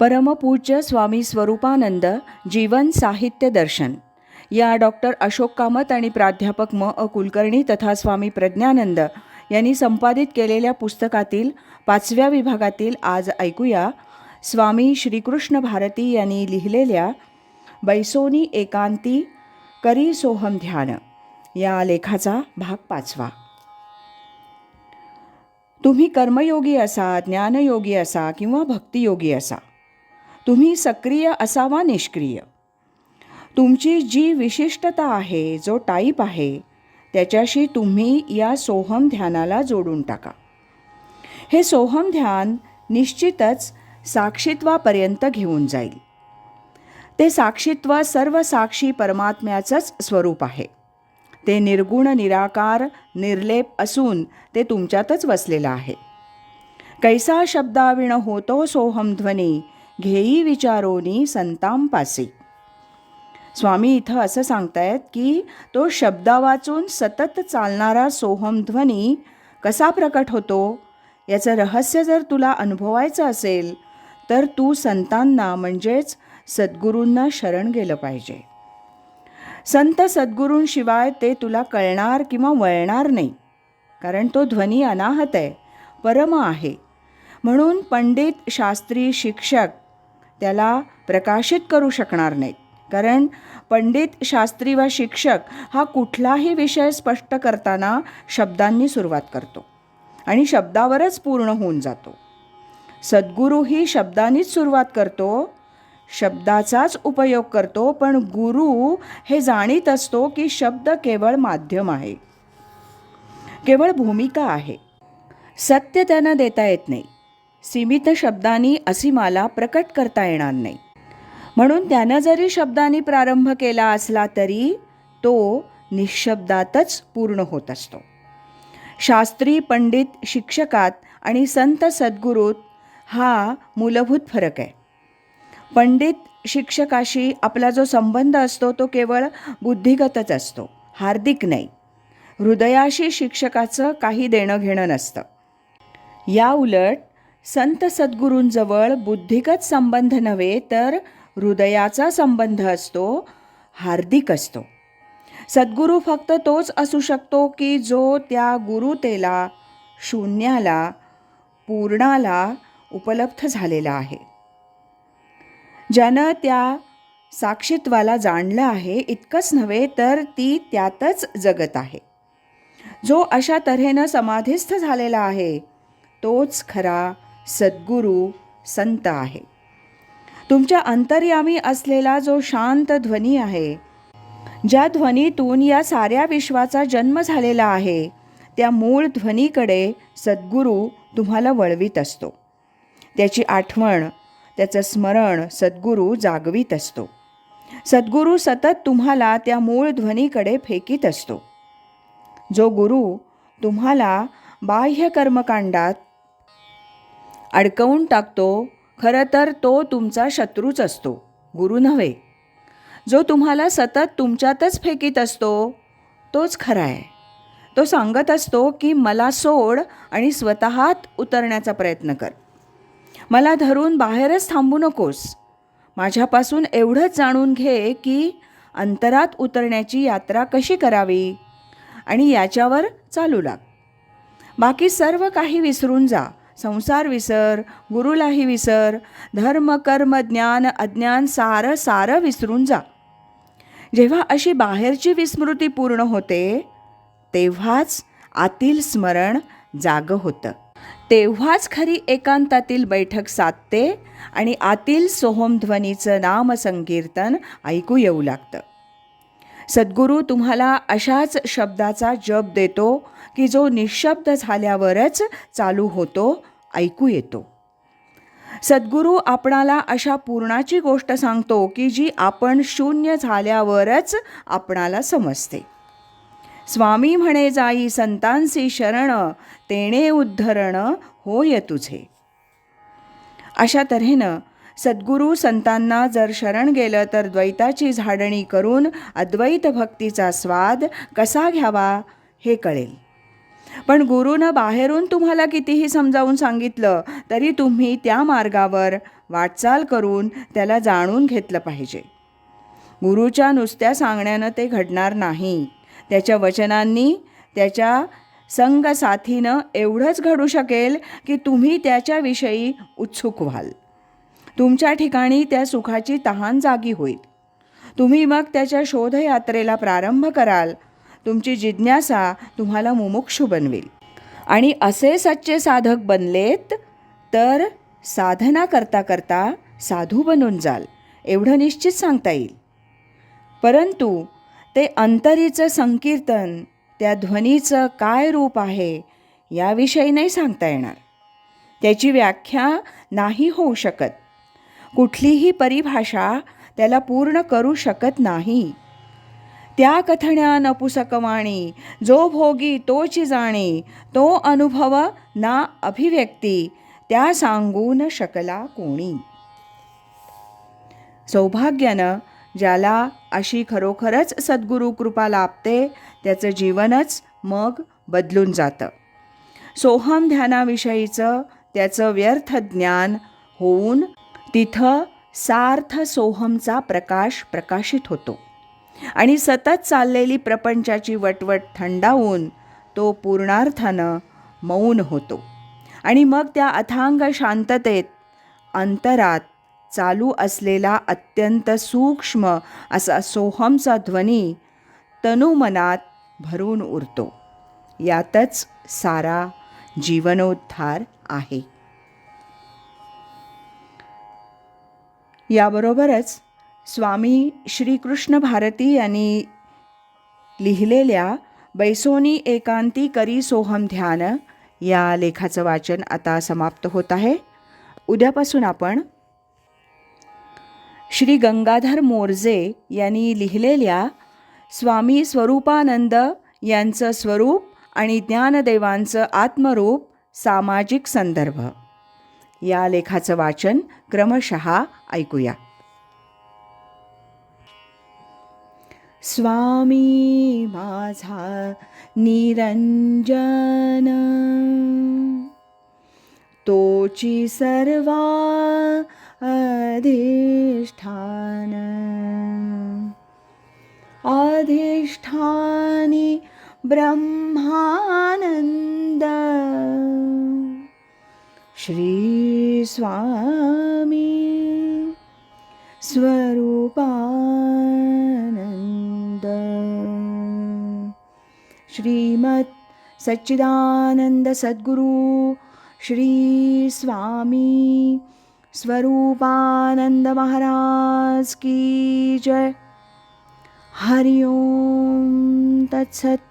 परमपूज्य स्वामी स्वरूपानंद जीवन साहित्य दर्शन. या डॉक्टर अशोक कामत आणि प्राध्यापक म. अ. कुलकर्णी तथा स्वामी प्रज्ञानंद यांनी संपादित केलेल्या पुस्तकातील पाचव्या विभागातील आज ऐकूया. स्वामी श्रीकृष्ण भारती यांनी लिहिलेल्या बैसोनी एकांती करी सोहम ध्यान. या लेखाचा भाग पाचवा. तुम्ही कर्मयोगी असा ज्ञानयोगी असा किंवा भक्तियोगी असा. तुम्ही सक्रिय असावा निष्क्रिय. तुमची जी विशिष्टता आहे जो टाईप आहे त्याच्याशी तुम्ही या सोहम ध्यानाला जोडून टाका. हे सोहम ध्यान निश्चितच साक्षित्वापर्यंत घेऊन जाईल. ते साक्षित्व सर्व साक्षी परमात्म्याचंच स्वरूप आहे. ते निर्गुण निराकार निर्लेप असून ते तुमच्यातच वसलेलं आहे. कैसा शब्दाविण होतो सोहम ध्वनी घेई विचारोनी संतांपासी स्वामी इथं असं सांगतायत की तो शब्दा वाचून सतत चालणारा सोहम ध्वनी कसा प्रकट होतो? याचं रहस्य जर तुला अनुभवायचं असेल तर तू संतांना म्हणजेच सद्गुरूंना शरण गेलं पाहिजे. संत सद्गुरूंशिवाय ते तुला कळणार किंवा वळणार नाही कारण तो ध्वनी अनाहत आहे परम आहे. म्हणून पंडित शास्त्री शिक्षक त्याला प्रकाशित करू शकणार नाहीत. कारण पंडित शास्त्री व शिक्षक हा कुठलाही विषय स्पष्ट करताना शब्दांनी सुरुवात करतो आणि शब्दावरच पूर्ण होऊन जातो. सद्गुरूही शब्दांनीच सुरुवात करतो शब्दाचाच उपयोग करतो पण गुरु हे जाणीत असतो की शब्द केवळ माध्यम आहे. केवळ भूमिका आहे. सत्य त्यांना देता येत नाही. सीमित शब्दांनी असीमाला प्रकट करता येणार नाही. म्हणून त्यानं जरी शब्दांनी प्रारंभ केला असला तरी तो निशब्दातच पूर्ण होत असतो. शास्त्री पंडित शिक्षकात आणि संत सद्गुरूत हा मूलभूत फरक आहे. पंडित शिक्षकाशी आपला जो संबंध असतो तो केवळ बुद्धिगतच असतो हार्दिक नाही. हृदयाशी शिक्षकाचं काही देणं घेणं नसतं. या उलट संत सद्गुरूंजवळ बुद्धिगत संबंध नव्हे तर हृदयाचा संबंध असतो हार्दिक असतो. सद्गुरू फक्त तोच असू शकतो की जो त्या गुरुतेला शून्याला पूर्णाला उपलब्ध झालेला आहे. ज्यानं त्या साक्षीत्वाला जाणलं आहे इतकंच नव्हे तर ती त्यातच जगत आहे. जो अशा तऱ्हेनं समाधीस्थ झालेला आहे तोच खरा सद्गुरू संत आहे. तुमच्या अंतर्यामी असलेला जो शांत ध्वनी आहे ज्या ध्वनीतून या साऱ्या विश्वाचा जन्म झालेला आहे त्या मूळ ध्वनीकडे सद्गुरू तुम्हाला वळवीत असतो. त्याची आठवण त्याचं स्मरण सद्गुरू जागवीत असतो. सद्गुरू सतत तुम्हाला त्या मूळ ध्वनीकडे फेकीत असतो. जो गुरु तुम्हाला बाह्य कर्मकांडात अडकवून टाकतो खरं तर तो तुमचा शत्रूच असतो. गुरु नव्हे. जो तुम्हाला सतत तुमच्यातच फेकीत असतो तोच खरा आहे. तो सांगत असतो की मला सोड आणि स्वतःत उतरण्याचा प्रयत्न कर. मला धरून बाहेरच थांबू नकोस. माझ्यापासून एवढंच जाणून घे की अंतरात उतरण्याची यात्रा कशी करावी आणि याच्यावर चालू लाग. बाकी सर्व काही विसरून जा. संसार विसर गुरुलाही विसर धर्म कर्म ज्ञान अज्ञान सारं सारं विसरून जा. जेव्हा अशी बाहेरची विस्मृती पूर्ण होते तेव्हाच आतील स्मरण जाग होतं. तेव्हाच खरी एकांतातील बैठक साधते आणि आतील सोहमध्वनीचं नामसंकीर्तन ऐकू येऊ लागतं. सद्गुरू तुम्हाला अशाच शब्दाचा जप देतो की जो निशब्द झाल्यावरच चालू होतो ऐकू येतो. सद्गुरू आपणाला अशा पूर्णाची गोष्ट सांगतो की जी आपण शून्य झाल्यावरच आपणाला समजते. स्वामी म्हणे जाई संतांसी शरण तेणे उद्धरण होय तुझे. अशा तऱ्हेनं सद्गुरू संतांना जर शरण गेलं तर द्वैताची झाडणी करून अद्वैत भक्तीचा स्वाद कसा घ्यावा हे कळेल. पण गुरुनं बाहेरून तुम्हाला कितीही समजावून सांगितलं तरी तुम्ही त्या मार्गावर वाटचाल करून त्याला जाणून घेतलं पाहिजे. गुरुच्या नुसत्या सांगण्यानं ते घडणार नाही. त्याच्या वचनांनी त्याच्या संगसाथीनं एवढंच घडू शकेल की तुम्ही त्याच्याविषयी उत्सुक व्हाल. तुमच्या ठिकाणी त्या सुखाची तहान जागी होईल. तुम्ही मग त्याच्या शोधयात्रेला प्रारंभ कराल. तुमची जिज्ञासा तुम्हाला मुमुक्षू बनवेल. आणि असे सच्चे साधक बनलेत तर साधना करता करता साधू बनून जाल एवढं निश्चित सांगता येईल. परंतु ते अंतरीचं संकीर्तन त्या ध्वनीचं काय रूप आहे याविषयी नाही सांगता येणार. त्याची व्याख्या नाही होऊ शकत. कुठलीही परिभाषा त्याला पूर्ण करू शकत नाही. त्या कथण्या नपुसकवाणी जो भोगी तोची जाणे तो अनुभव ना अभिव्यक्ती त्या सांगू न शकला कोणी. सौभाग्यानं ज्याला अशी खरोखरच सद्गुरू कृपा लाभते त्याचं जीवनच मग बदलून जातं. सोहम ध्यानाविषयीचं त्याचं व्यर्थ ज्ञान होऊन तिथं सार्थ सोहमचा प्रकाश प्रकाशित होतो. आणि सतत चाललेली प्रपंचाची वटवट थंडावून तो पूर्णार्थानं मौन होतो. आणि मग त्या अथांग शांततेत अंतरात चालू असलेला अत्यंत सूक्ष्म असा सोहमचा ध्वनी तनुमनात भरून उरतो. यातच सारा जीवनोद्धार आहे. याबरोबरच स्वामी श्रीकृष्ण भारती यांनी लिहिलेल्या बैसोनी एकांती करी सोहम ध्यान या लेखाचं वाचन आता समाप्त होत आहे. उद्यापासून आपण श्री गंगाधर मोरजे यांनी लिहिलेल्या स्वामी स्वरूपानंद यांचं स्वरूप आणि ज्ञानदेवांचं आत्मरूप सामाजिक संदर्भ. या लेखाचं वाचन क्रमशः ऐकूया. स्वामी माझा निरंजन. तोची सर्वा अधिष्ठान. अधिष्ठानी ब्रह्मानंद. श्री स्वामी श्रीमत् सच्चिदानन्दसद्गुरु श्रीस्वामी स्वरूपानन्द महाराज की जय। हरि ओं तत्सत्।